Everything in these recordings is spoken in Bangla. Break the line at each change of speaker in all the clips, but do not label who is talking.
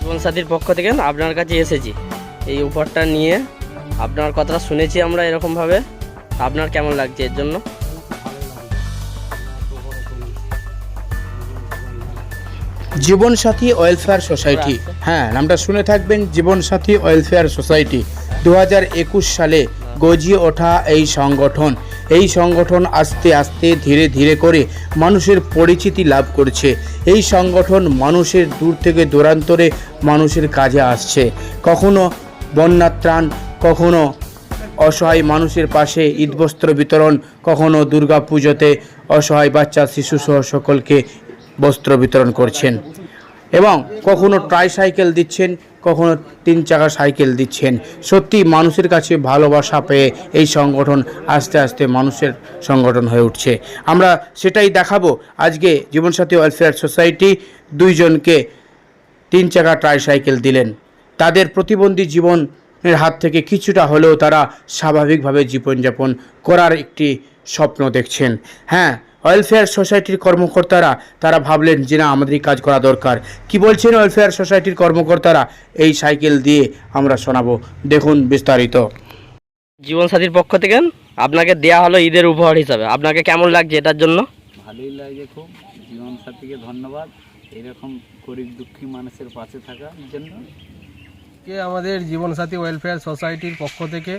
জীবনসাথীর পক্ষ থেকে আপনার কাছে এসেছি। এই উপহারটা নিয়ে আপনার কথাটা শুনেছি আমরা এরকমভাবে। আপনার কেমন লাগছে এর জন্য?
Jibonsathi welfare society. হ্যাঁ নামটা শুনে থাকবেন, জীবনসাথী ওয়েলফেয়ার সোসাইটি। দু সালে গজিয়ে ওঠা এই সংগঠন। এই সংগঠন আস্তে আস্তে ধীরে ধীরে করে মানুষের পরিচিতি লাভ করছে। এই সংগঠন মানুষের দূর থেকে দূরান্তরে মানুষের কাজে আসছে। কখনো বন্যার ত্রাণ, কখনো অসহায় মানুষের পাশে ঈদবস্ত্র বিতরণ, কখনো দুর্গা পুজোতে অসহায় বাচ্চা, শিশুসহ সকলকে বস্ত্র বিতরণ করছেন এবং কখনো ট্রাইসাইকেল দিচ্ছেন, কখনো তিন চাকা সাইকেল দিচ্ছেন। সত্যি মানুষের কাছে ভালোবাসা পেয়ে এই সংগঠন আস্তে আস্তে মানুষের সংগঠন হয়ে উঠছে। আমরা সেটাই দেখাবো আজকে জীবনসাথী ওয়েলফেয়ার সোসাইটি দুইজনকে তিন চাকা ট্রাইসাইকেল দিলেন। তাদের প্রতিবন্ধী জীবনের হাত থেকে কিছুটা হলেও তারা স্বাভাবিকভাবে জীবনযাপন করার একটি স্বপ্ন দেখছেন। হ্যাঁ ওয়েলফেয়ার সোসাইটির কর্মকর্তারা তারা ভাবলেন যে না আমাদের কাজ করা দরকার। কি বলছেন ওয়েলফেয়ার সোসাইটির কর্মকর্তারা? এই সাইকেল দিয়ে আমরা শোনাবো। দেখুন বিস্তারিত।
জীবনসাথীর পক্ষ থেকে আপনাকে দেয়া হলো ঈদের উপহার হিসাবে। আপনাকে কেমন লাগছে এটার জন্য?
ভালোই লাগে খুব। জীবনসাথীকে ধন্যবাদ। এরকম গরিব দুঃখী মানুষের পাশে থাকার জন্য।
কে আমাদের জীবনসাথী ওয়েলফেয়ার সোসাইটির পক্ষ থেকে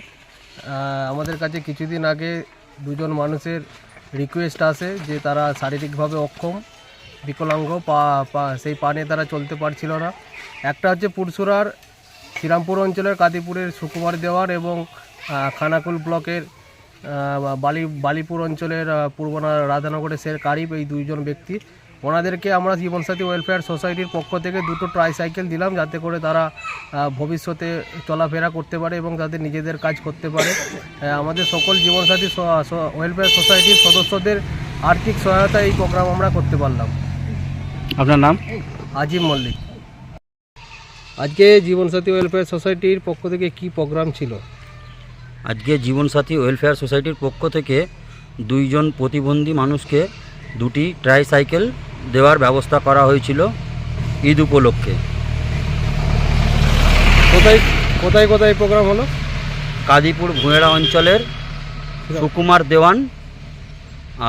আমাদের কাছে কিছুদিন আগে দুজন মানুষের রিকোয়েস্ট আসে যে তারা শারীরিকভাবে অক্ষম, বিকলাঙ্গ, পা পা, সেই পানে তারা চলতে পারছিল না। একটা হচ্ছে পুরসুরার, শ্রীরামপুর অঞ্চলের কাদিপুরের সুকুমার দেওয়ার এবং খানাকুল ব্লকের বালি, বালিপুর অঞ্চলের পূর্বনা রাধানগরের শের কারিব এই দুইজন ব্যক্তি ওনাদেরকে আমরা জীবনসাথী ওয়েলফেয়ার সোসাইটির পক্ষ থেকে দুটো ট্রাইসাইকেল দিলাম যাতে করে তারা ভবিষ্যতে চলাফেরা করতে পারে এবং তাদের নিজেদের কাজ করতে পারে। আমাদের সকল জীবনসাথী ওয়েলফেয়ার সোসাইটির সদস্যদের আর্থিক সহায়তা এই প্রোগ্রাম আমরা করতে পারলাম।
আপনার নাম?
আজিম মল্লিক। আজকে জীবনসাথী ওয়েলফেয়ার সোসাইটির পক্ষ থেকে কি প্রোগ্রাম ছিল?
আজকে জীবনসাথী ওয়েলফেয়ার সোসাইটির পক্ষ থেকে দুইজন প্রতিবন্ধী মানুষকে দুটি ট্রাইসাইকেল দেওয়ার ব্যবস্থা করা হয়েছিল ঈদ উপলক্ষে।
কোথায় কোথায় কোথায় প্রোগ্রাম হলো?
কাদিপুর ভুঁয়েড়া অঞ্চলের সুকুমার দেওয়ান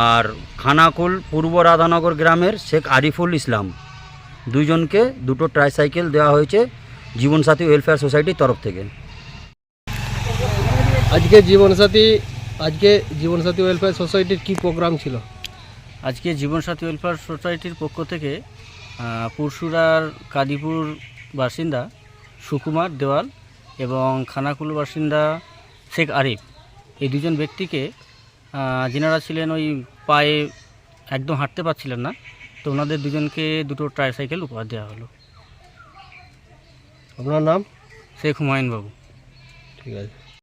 আর খানাকুল পূর্ব রাধানগর গ্রামের শেখ আরিফুল ইসলাম। দুইজনকে দুটো ট্রাইসাইকেল দেওয়া হয়েছে জীবনসাথী ওয়েলফেয়ার সোসাইটির তরফ থেকে।
আজকে জীবনসাথী আজকে জীবনসাথী ওয়েলফেয়ার সোসাইটির কি প্রোগ্রাম ছিল?
আজকে জীবনসাথী ওয়েলফেয়ার সোসাইটির পক্ষ থেকে আহ, পুরসুরার কাদিপুর বাসিন্দা সুকুমার দেওয়াল এবং খানাকুল বাসিন্দা শেখ আরিফ এই দুজন ব্যক্তিকে যেনারা ছিলেন ওই পায়ে একদম হাঁটতে পারছিলেন না তো ওনাদের দুজনকে দুটো ট্রাইসাইকেল উপহার দেওয়া হলো।
আপনার নাম?
শেখ হুমায়ুন বাবু।
ঠিক আছে।